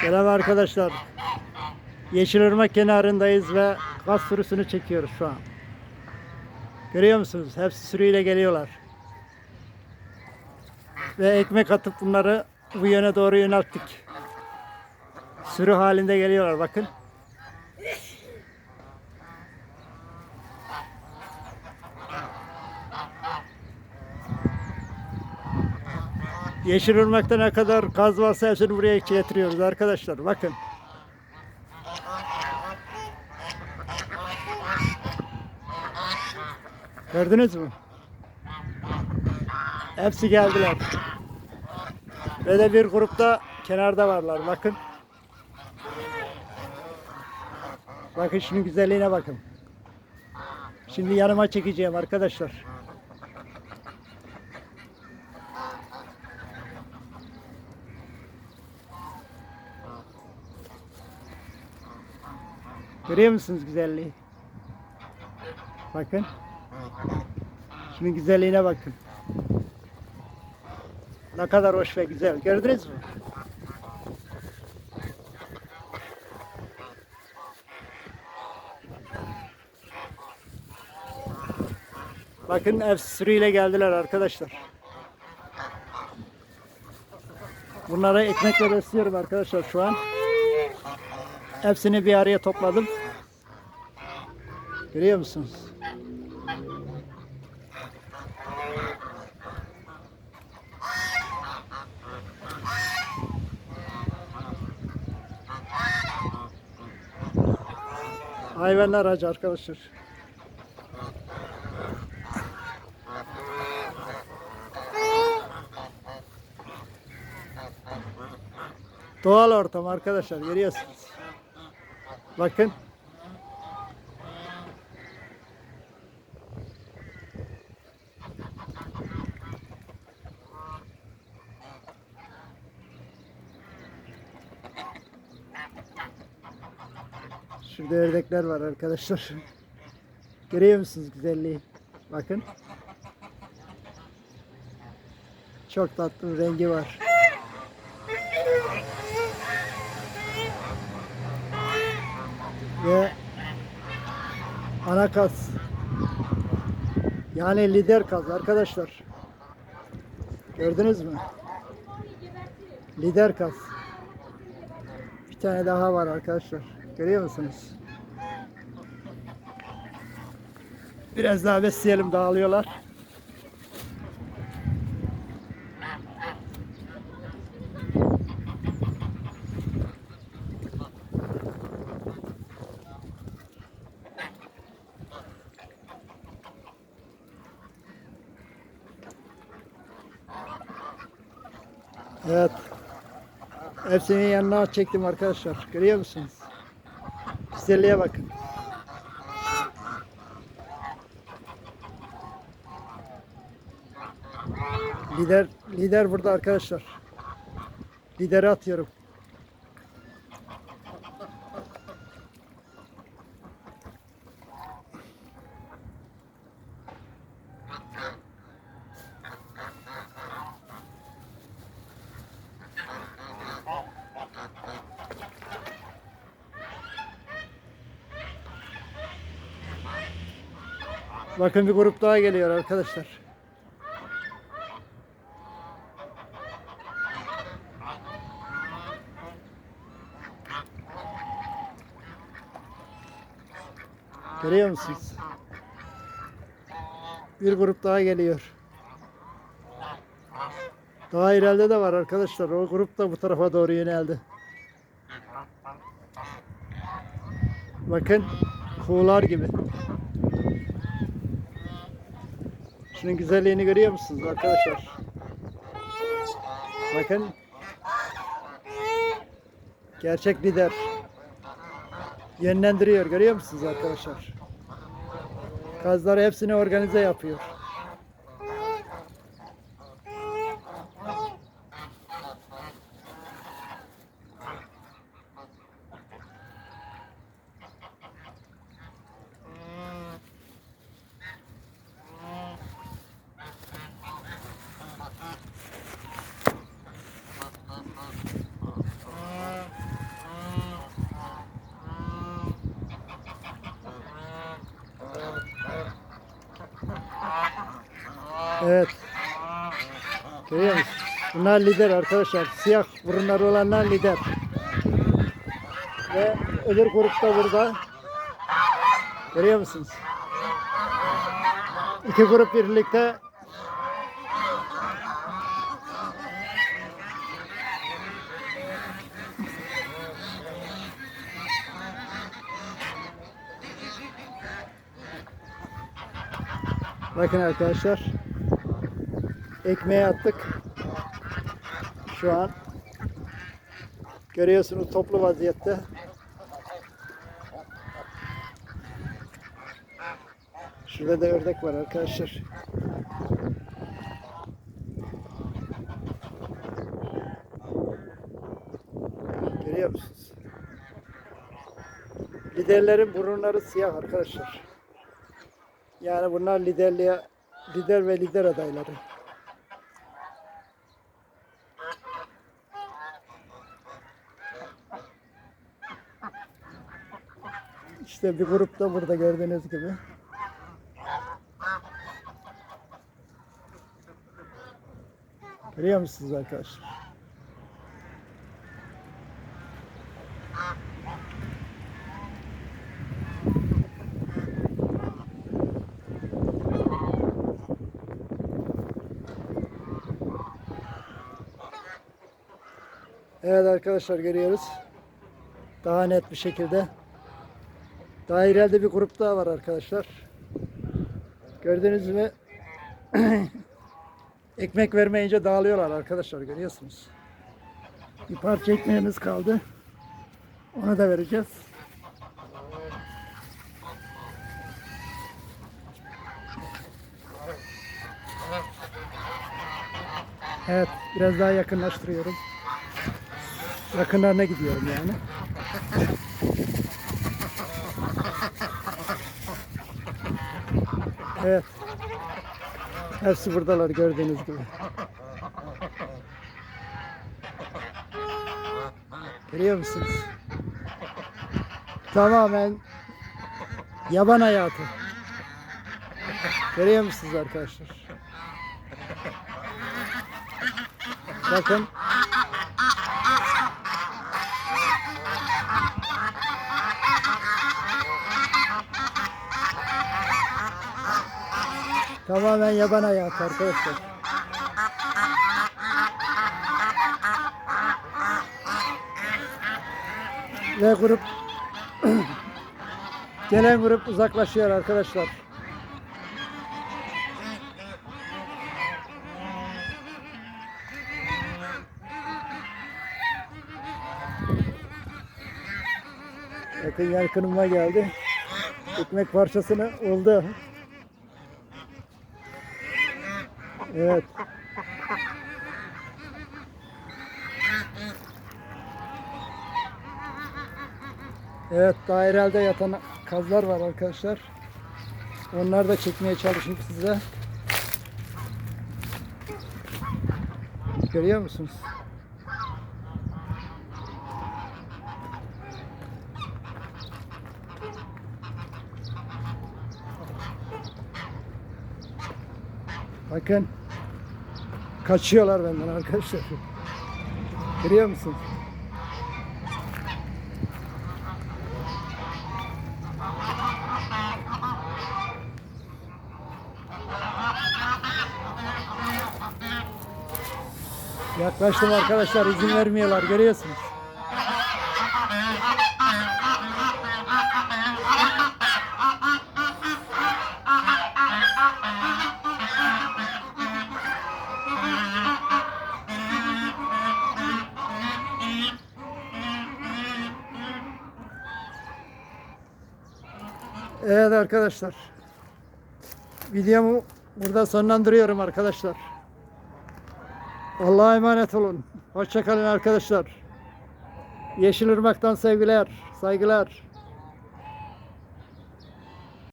Selam arkadaşlar. Yeşilırmak kenarındayız ve gaz sürüsünü çekiyoruz şu an. Görüyor musunuz? Hepsi sürüyle geliyorlar. Ve ekmek atıp bunları bu yöne doğru yönelttik. Sürü halinde geliyorlar bakın. Yeşilırmak'ta ne kadar gaz varsa hepsini buraya getiriyoruz arkadaşlar. Bakın. Gördünüz mü? Hepsi geldiler. Ve de bir grupta kenarda varlar. Bakın. Bakın şunun güzelliğine bakın. Şimdi yanıma çekeceğim arkadaşlar. Görüyor musunuz güzelliği? Bakın. Şunun güzelliğine bakın. Ne kadar hoş ve güzel. Gördünüz mü? Bakın ev sürüyle geldiler arkadaşlar. Bunlara ekmekle besliyorum arkadaşlar şu an. Hepsini bir araya topladım. Görüyor musunuz? Hayvanlar acı arkadaşlar. Doğal ortam arkadaşlar görüyorsunuz. Bakın. Şurada ördekler var arkadaşlar. Görüyor musunuz güzelliği? Bakın. Çok tatlı rengi var. Ve ana kaz. Yani lider kaz arkadaşlar. Gördünüz mü? Lider kaz. Bir tane daha var arkadaşlar. Görüyor musunuz? Biraz daha besleyelim dağılıyorlar. Evet. Hepsinin yanına çektim arkadaşlar. Görüyor musunuz? Güzelliğe bakın. Lider lider burada arkadaşlar. Lideri atıyorum. Bakın bir grup daha geliyor arkadaşlar. Görüyor musunuz? Bir grup daha geliyor. Daha ileride de var arkadaşlar. O grup da bu tarafa doğru yöneldi. Bakın kuğular gibi. Şunun güzelliğini görüyor musunuz arkadaşlar? Bakın. Gerçek lider. Yönlendiriyor görüyor musunuz arkadaşlar? Kazları hepsini organize yapıyor. Bunlar lider arkadaşlar. Siyah burunları olanlar lider. Ve öbür grup da burada. Görüyor musunuz? İki grup birlikte Bakın arkadaşlar. Ekmeğe attık. Şu an görüyorsunuz toplu vaziyette. Şurada da ördek var arkadaşlar. Görüyor musunuz? Liderlerin burunları siyah arkadaşlar. Yani bunlar liderliğe lider ve lider adayları. İşte bir grup da burada gördüğünüz gibi. Görüyor musunuz arkadaşlar? Evet arkadaşlar görüyoruz. Daha net bir şekilde. Daha ileride bir grup daha var arkadaşlar. Gördüğünüz gibi ekmek vermeyince dağılıyorlar arkadaşlar görüyorsunuz. Bir parça ekmeğimiz kaldı. Onu da vereceğiz. Evet, biraz daha yakınlaştırıyorum. Yakınlarına gidiyorum yani. Evet. Hepsi buradalar gördüğünüz gibi. Görüyor musunuz? Tamamen yaban hayatı. Görüyor musunuz arkadaşlar? Bakın. Tamamen yaban hayatı arkadaşlar. Ve grup gelen grup uzaklaşıyor arkadaşlar. Bakın yakınıma geldi. Ekmek parçasını oldu. Evet. Evet dairelde yatan kazlar var arkadaşlar. Onları da çekmeye çalışayım size. Görüyor musunuz? Bakın. Kaçıyorlar benden arkadaşlar. Görüyor musun? Yaklaştım arkadaşlar izin vermiyorlar görüyorsunuz. Evet arkadaşlar. Videomu burada sonlandırıyorum arkadaşlar. Allah'a emanet olun. Hoşçakalın arkadaşlar. Yeşilırmak'tan sevgiler, saygılar.